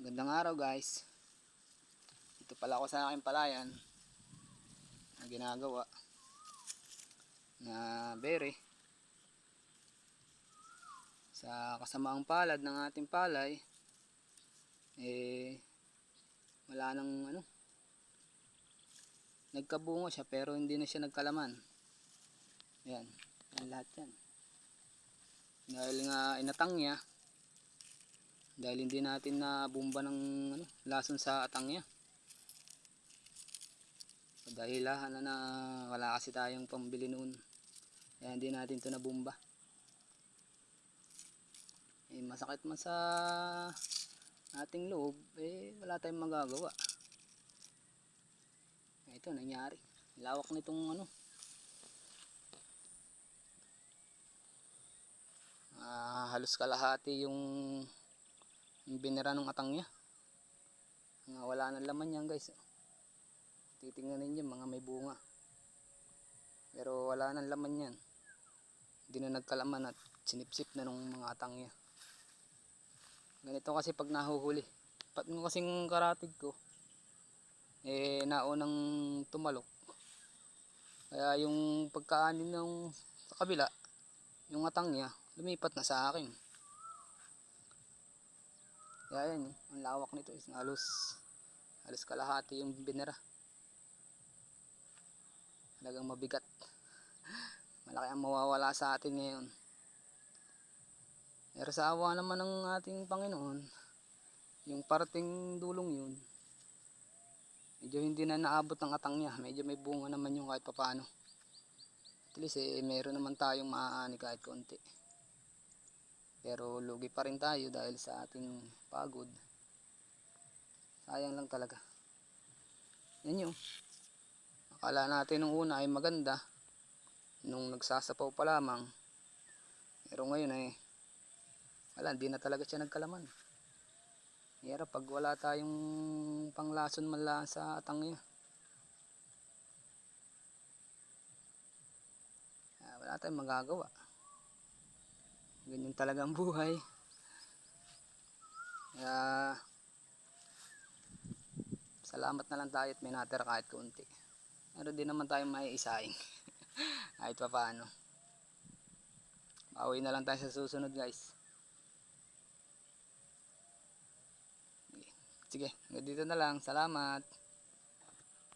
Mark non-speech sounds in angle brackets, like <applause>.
Magandang araw guys. Ito pala ako sa aking palayan na ginagawa na bere sa kasamaang palad ng ating palay. Eh wala nang ano nagkabungo siya pero hindi na siya nagkalaman. Yan, yan lahat yan. Dahil nga inatang niya dahil hindi natin na bumba ng ano, lason sa atangya. Dahilahan na na wala kasi tayong pambili noon. Kaya hindi natin ito nabumba. Eh, masakit man sa ating loob eh wala tayong magagawa. Ito nangyari. Lawak nitong ano. Ah, halos kalahati yung yung binira ng atang niya. Nga wala nang laman yan guys. Titingnan ninyo mga may bunga. Pero wala nang laman yan hindi na nagkalaman at sinipsip na nung mga atang niya. Ganito kasi pag nahuhuli. Pat mo kasing karatig ko eh naunang tumalok. Kaya yung pagkaanin ng sa kabila yung atang niya lumipat na sa akin kaya yan, ang lawak nito is halos halos kalahati yung binera. Talagang mabigat. <laughs> Malaki ang mawawala sa atin ngayon. Pero sa awa naman ng ating Panginoon, yung parating dulong yun, medyo hindi na naabot ng atang niya. Medyo may bunga naman yung kahit papano. At least eh, meron naman tayong maaani kahit konti. Pero lugi pa rin tayo dahil sa ating pagod. Sayang lang talaga. Yan yun. Akala natin nung una ay maganda. Nung nagsasapaw pa lamang. Pero ngayon ay wala, hindi na talaga siya nagkalaman. Hirap pag wala tayong panglason man lang sa atang niya. Ah, Wala tayong magagawa ganyan talaga ang buhay. Kaya salamat na lang tayo at may natira kahit kaunti pero di naman tayo may isaing <laughs> kahit pa paano. Bawi na lang tayo sa susunod guys. Sige hanggang dito na lang. Salamat